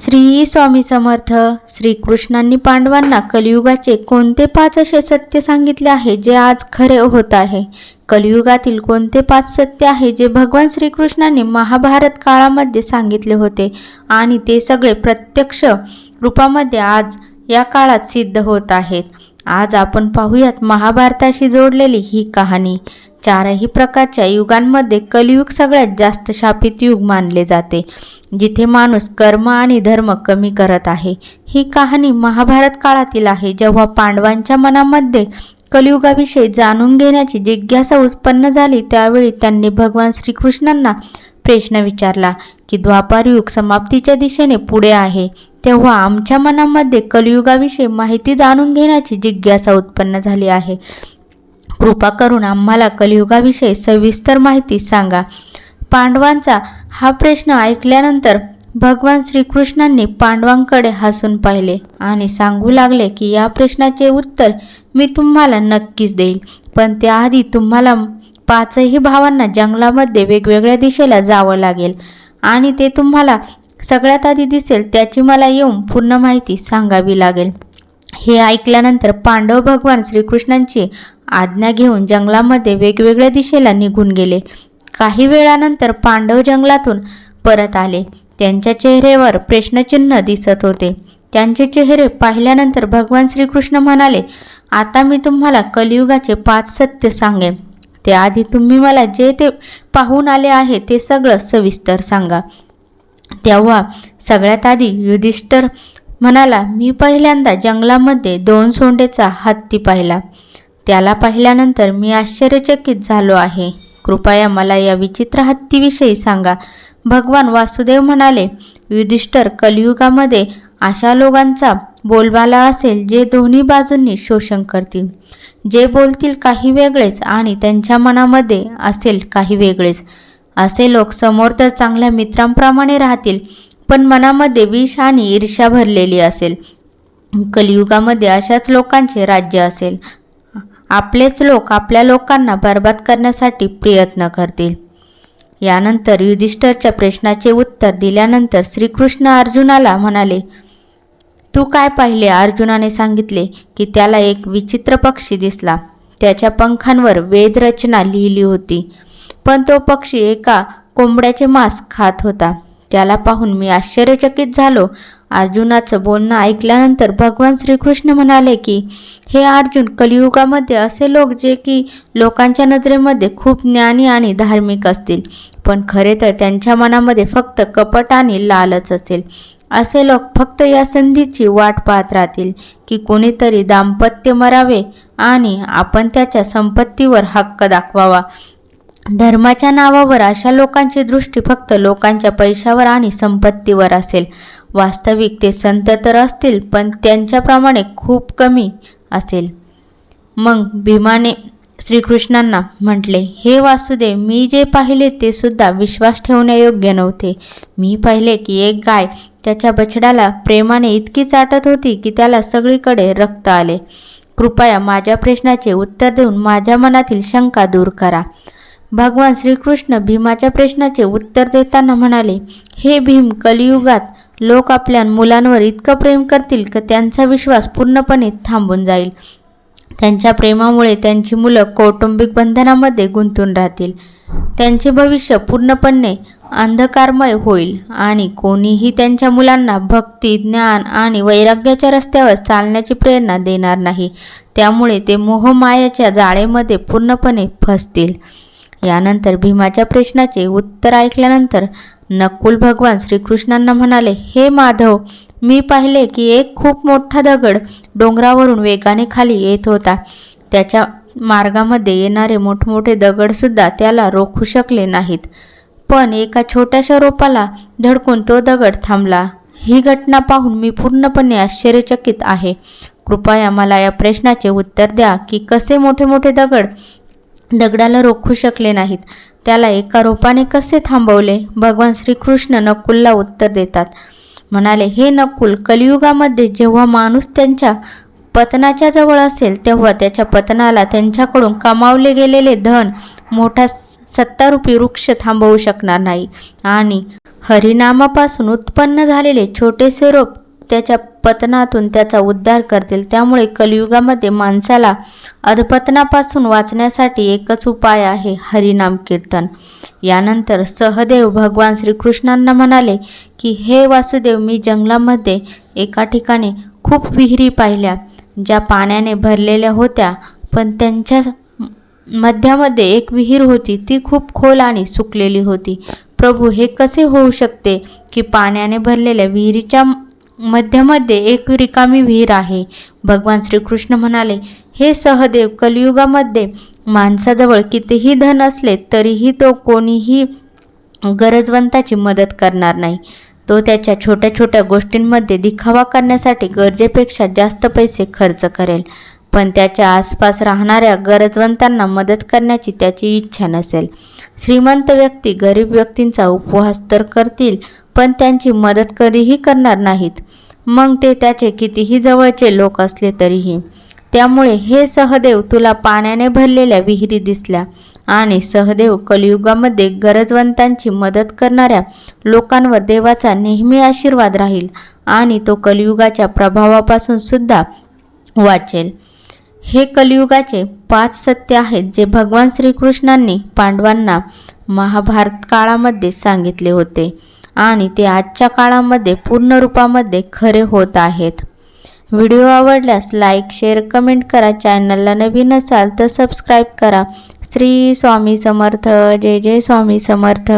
श्री स्वामी समर्थ श्रीकृष्णांनी पांडवांना कलियुगाचे कोणते पाच असे सत्य सांगितले आहे जे आज खरे होत आहे? कलियुगातील कोणते पाच सत्य आहे जे भगवान श्रीकृष्णांनी महाभारत काळामध्ये सांगितले होते? आणि ते सगळे प्रत्यक्ष रूपामध्ये आज या काळात सिद्ध होत आहेत. आज आपण पाहूयात महाभारताशी जोडलेली ही कहाणी. चारही प्रकारच्या युगांमध्ये कलियुग सगळ्यात जास्त शापित युग मानले जाते जिथे माणूस कर्म आणि धर्म कमी करत आहे. ही कहाणी महाभारत काळातील आहे जेव्हा पांडवांच्या मनामध्ये कलियुगाविषयी जाणून घेण्याची जिज्ञासा उत्पन्न झाली त्यावेळी त्यांनी भगवान श्रीकृष्णांना प्रश्न विचारला की द्वापार युग समाप्तीच्या दिशेने पुढे आहे. तेव्हा आमच्या मनामध्ये कलियुगाविषयी माहिती जाणून घेण्याची जिज्ञासा उत्पन्न झाली आहे. कृपा करून आम्हाला कलियुगाविषयी सविस्तर माहिती सांगा. पांडवांचा हा प्रश्न ऐकल्यानंतर भगवान श्रीकृष्णांनी पांडवांकडे हसून पाहिले आणि सांगू लागले की या प्रश्नाचे उत्तर मी तुम्हाला नक्कीच देईल. पण त्याआधी तुम्हाला पाचही भावांना जंगलामध्ये वेगवेगळ्या दिशेला जावं लागेल आणि ते तुम्हाला सगळ्यात आधी दिसेल त्याची मला येऊन पूर्ण माहिती सांगावी लागेल. हे ऐकल्यानंतर पांडव भगवान श्रीकृष्णांची आज्ञा घेऊन जंगलामध्ये वेगवेगळ्या दिशेला निघून गेले. काही वेळानंतर पांडव जंगलातून परत आले. त्यांच्या चेहऱ्यावर प्रश्नचिन्ह दिसत होते. त्यांचे चेहरे पाहिल्यानंतर भगवान श्रीकृष्ण म्हणाले आता मी तुम्हाला कलियुगाचे पाच सत्य सांगेन. त्याआधी तुम्ही मला जे ते पाहून आले आहे ते सगळं सविस्तर सांगा. तेव्हा सगळ्यात आधी युधिष्ठर म्हणाला मी पहिल्यांदा जंगलामध्ये दोन सोंडेचा हत्ती पाहिला. त्याला पाहिल्यानंतर मी आश्चर्यचकित झालो आहे. कृपया मला या विचित्र हत्तीविषयी सांगा. भगवान वासुदेव म्हणाले युधिष्ठर कलियुगामध्ये अशा लोकांचा बोलबाला असेल जे दोन्ही बाजूंनी शोषण करतील. जे बोलतील काही वेगळेच आणि त्यांच्या मनामध्ये असेल काही वेगळेच. असे लोक समोर तर चांगल्या मित्रांप्रमाणे राहतील पण मनामध्ये विष आणि ईर्ष्या भरलेली असेल. कलियुगामध्ये अशाच लोकांचे राज्य असेल. आपलेच लोक आपल्या लोकांना बर्बाद करण्यासाठी प्रयत्न करतील. यानंतर युधिष्ठरच्या प्रश्नाचे उत्तर दिल्यानंतर श्रीकृष्ण अर्जुनाला म्हणाले तू काय पाहिले? अर्जुनाने सांगितले की त्याला एक विचित्र पक्षी दिसला. त्याच्या पंखांवर वेदरचना लिहिली होती. पण तो पक्षी एका कोंबड्याचे मांस खात होता. त्याला पाहून मी आश्चर्यचकित झालो. अर्जुनाचं बोलणं ऐकल्यानंतर भगवान श्रीकृष्ण म्हणाले की हे अर्जुन कलियुगामध्ये असे लोक जे की लोकांच्या नजरेमध्ये खूप ज्ञानी आणि धार्मिक असतील पण खरे तर त्यांच्या मनामध्ये फक्त कपट आणि लालच असेल. असे लोक फक्त या संधीची वाट पाहत राहतील की कोणीतरी दाम्पत्य मरावे आणि आपण त्याच्या संपत्तीवर हक्क दाखवावा. धर्माच्या नावावर अशा लोकांची दृष्टी फक्त लोकांच्या पैशावर आणि संपत्तीवर असेल. वास्तविक ते संत तर असतील पण त्यांच्याप्रमाणे खूप कमी असेल. मग भीमाने श्रीकृष्णांना म्हटले हे वासुदेव मी जे पाहिले ते सुद्धा विश्वास ठेवण्यायोग्य नव्हते. मी पाहिले की एक गाय त्याच्या बछड्याला प्रेमाने इतकी चाटत होती की त्याला सगळीकडे रक्त आले. कृपया माझ्या प्रश्नाचे उत्तर देऊन माझ्या मनातील शंका दूर करा. भगवान श्रीकृष्ण भीमाच्या प्रश्नाचे उत्तर देताना म्हणाले हे भीम कलियुगात लोक आपल्या मुलांवर इतकं प्रेम करतील की त्यांचा विश्वास पूर्णपणे थांबून जाईल. त्यांच्या प्रेमामुळे त्यांची मुलं कौटुंबिक बंधनामध्ये गुंतून राहतील. त्यांचे भविष्य पूर्णपणे अंधकारमय होईल आणि कोणीही त्यांच्या मुलांना भक्ती ज्ञान आणि वैराग्याच्या रस्त्यावर चालण्याची प्रेरणा देणार नाही. त्यामुळे ते मोहमायाच्या जाळेमध्ये पूर्णपणे फसतील. यानंतर भीमाच्या प्रश्नाचे उत्तर ऐकल्यानंतर नकुल भगवान श्रीकृष्णांना म्हणाले हे माधव मी पाहिले की एक खूप मोठा दगड डोंगरावरून वेगाने खाली येत होता. त्याच्या मार्गामध्ये येणारे मोठमोठे दगडसुद्धा त्याला रोखू शकले नाहीत. पण एका छोट्याशा रोपाला धडकून तो दगड थांबला. ही घटना पाहून मी पूर्णपणे आश्चर्यचकित आहे. कृपया मला या प्रश्नाचे उत्तर द्या की कसे मोठे मोठे दगड दगडाला रोखू शकले नाहीत. त्याला एका रोपाने कसे थांबवले? भगवान श्रीकृष्ण नकुलला उत्तर देतात. म्हणाले हे नकुल कलियुगामध्ये जेव्हा माणूस त्यांच्या पतनाच्या जवळ असेल तेव्हा त्याच्या पतनाला त्यांच्याकडून कमावले गेलेले धन मोठा सत्तारूपी वृक्ष थांबवू शकणार नाही. आणि हरिनामापासून उत्पन्न झालेले छोटेसे रोप त्याच्या पतनातून त्याचा उद्धार करतील. त्यामुळे कलियुगामध्ये माणसाला अधपतनापासून वाचण्यासाठी एकच उपाय आहे हरिनाम कीर्तन. यानंतर सहदेव भगवान श्रीकृष्णांना म्हणाले की हे वासुदेव मी जंगलामध्ये एका ठिकाणी खूप विहिरी पाहिल्या. ज्या पाण्याने भरलेल्या होत्या पण त्यांच्या मध्यामध्ये एक विहीर होती. ती खूप खोल आणि सुकलेली होती. प्रभू हे कसे होऊ शकते की पाण्याने भरलेल्या विहिरीच्या मध्यमध्ये एक रिकामी विहीर आहे. भगवान श्रीकृष्ण म्हणाले हे सहदेव कलियुगामध्ये माणसाजवळ कितीही धन असले तरीही तो कोणीही गरजवंताची मदत करणार नाही. तो त्याच्या छोट्या छोट्या गोष्टींमध्ये दिखावा करण्यासाठी गरजेपेक्षा जास्त पैसे खर्च करेल. पण त्याच्या आसपास राहणाऱ्या गरजवंतांना मदत करण्याची त्याची इच्छा नसेल. श्रीमंत व्यक्ती गरीब व्यक्तींचा उपवास तर करतील पण त्यांची मदत कधीही करणार नाहीत. मग ते त्याचे कितीही जवळचे लोक असले तरीही. त्यामुळे हे सहदेव तुला पाण्याने भरलेल्या विहिरी दिसल्या आणि सहदेव कलियुगामध्ये गरजवंतांची मदत करणाऱ्या लोकांवर देवाचा नेहमी आशीर्वाद राहील आणि तो कलियुगाच्या प्रभावापासून सुद्धा वाचेल. हे कलियुगाचे पाच सत्य आहेत जे भगवान श्रीकृष्णांनी पांडवांना महाभारत काळामध्ये सांगितले होते. आणि ते आजच्या काळामध्ये पूर्ण रूपामध्ये खरे होत आहेत. व्हिडिओ आवडल्यास लाईक शेअर कमेंट करा. चॅनलला नवीन असाल तर सबस्क्राईब करा. श्री स्वामी समर्थ. जय जय स्वामी समर्थ.